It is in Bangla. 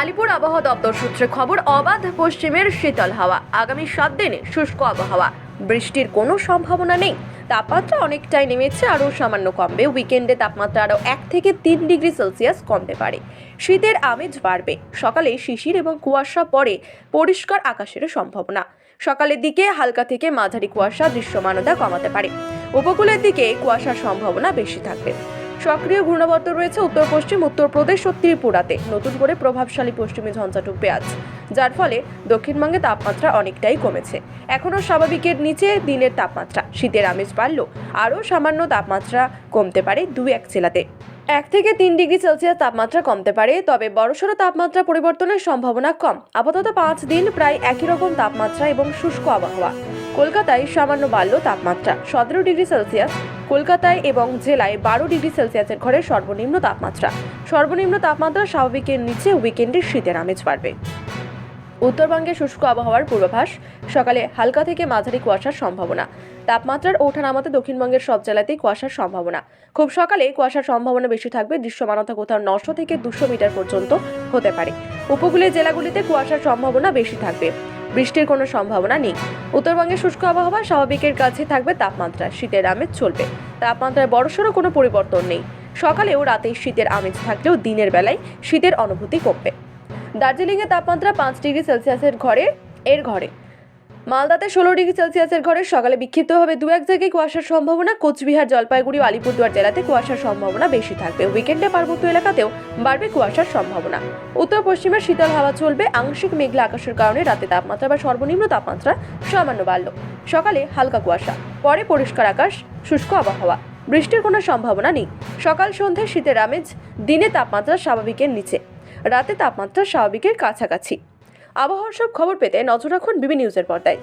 আলিপুর আবহাওয়া দপ্তর সূত্রে খবর, অবাধ পশ্চিমের শীতল হাওয়া। আগামী সাত দিনে শুষ্ক আবহাওয়া। বৃষ্টির কোনো সম্ভাবনা নেই। তাপমাত্রা অনেকটাই নেমেছে, আরও সামান্য কমবে। উইকেন্ডে তাপমাত্রা আরও এক থেকে তিন ডিগ্রি সেলসিয়াস কমতে পারে। শীতের আমেজ বাড়বে। সকালে শিশির এবং কুয়াশা পরে পরিষ্কার আকাশের সম্ভাবনা। সকালের দিকে হালকা থেকে মাঝারি কুয়াশা দৃশ্যমানতা কমাতে পারে। উপকূলের দিকে কুয়াশার সম্ভাবনা বেশি থাকবে। সক্রিয় ঘূর্ণাবর্ত রয়েছে উত্তর পশ্চিম উত্তরপ্রদেশ ও ত্রিপুরাতে। নতুন করে প্রভাবশালী পশ্চিমী ঝঞ্ঝা ঢুকবে আজ যার ফলে দক্ষিণবঙ্গে তাপমাত্রা অনেকটাই কমেছে। এখনও স্বাভাবিকের নিচে দিনের তাপমাত্রা, শীতের আমেজ বাড়লেও আরও সামান্য তাপমাত্রা কমতে পারে দুই এক জেলাতে। এক থেকে তিন ডিগ্রি সেলসিয়াস তাপমাত্রা কমতে পারে, তবে বড়সড় তাপমাত্রা পরিবর্তনের সম্ভাবনা কম। আপাতত পাঁচ দিন প্রায় একই রকম তাপমাত্রা এবং শুষ্ক আবহাওয়া। কলকাতায় সামান্য বাড়ল তাপমাত্রা, সতেরো ডিগ্রি সেলসিয়াস কলকাতায় এবং জেলায় বারো ডিগ্রি সেলসিয়াসের ঘরে সর্বনিম্ন তাপমাত্রা। সর্বনিম্ন তাপমাত্রা স্বাভাবিকের নিচে উইকেন্ডে শীতের আমেজ বাড়বে। উত্তরবঙ্গে শুষ্ক আবহাওয়ার পূর্বাভাস, সকালে হালকা থেকে মাঝারি কুয়াশার সম্ভাবনা। তাপমাত্রার ওঠানামাতে দক্ষিণবঙ্গের সব জেলাতেই কুয়াশার সম্ভাবনা। খুব সকালে কুয়াশার সম্ভাবনা বেশি থাকবে, দৃশ্যমানতা কোথাও নশো থেকে দুশো মিটার পর্যন্ত হতে পারে। উপকূলীয় জেলাগুলিতে কুয়াশার সম্ভাবনা বেশি থাকবে। বৃষ্টির কোনো সম্ভাবনা নেই। উত্তরবঙ্গে শুষ্ক আবহাওয়া স্বাভাবিকের কাছে থাকবে তাপমাত্রা। শীতের আমেজ চলবে। তাপমাত্রায় বড়সড় কোনো পরিবর্তন নেই। সকালেও রাতে শীতের আমেজ থাকলেও দিনের বেলায় শীতের অনুভূতি কমবে। দার্জিলিংয়ে তাপমাত্রা পাঁচ ডিগ্রি সেলসিয়াসের ঘরে এর ঘরে। মালদাতে ষোলো ডিগ্রি সেলসিয়াসের ঘরে সকালে বিক্ষিপ্তভাবে দু এক জায়গায় কুয়াশার সম্ভাবনা। কোচবিহার, জলপাইগুড়ি ও আলিপুরদুয়ার জেলাতে কুয়াশার সম্ভাবনা বেশি থাকবে উইকেন্ডে পার্বত্য এলাকাতেও বাড়বে কুয়াশার সম্ভাবনা। উত্তর পশ্চিমের শীতল হাওয়া চলবে, আংশিক মেঘলা আকাশের কারণে রাতে তাপমাত্রা বা সর্বনিম্ন তাপমাত্রা সামান্য বাড়ল। সকালে হালকা কুয়াশা, পরে পরিষ্কার আকাশ, শুষ্ক আবহাওয়া। বৃষ্টির কোনো সম্ভাবনা নেই। সকাল সন্ধে শীতের আমেজ, দিনে তাপমাত্রা স্বাভাবিকের নিচে। রাতে তাপমাত্রা স্বাভাবিকের কাছাকাছি। আবহাওয়ার সব খবর পেতে নজর রাখুন বিবি নিউজের পর্দায়।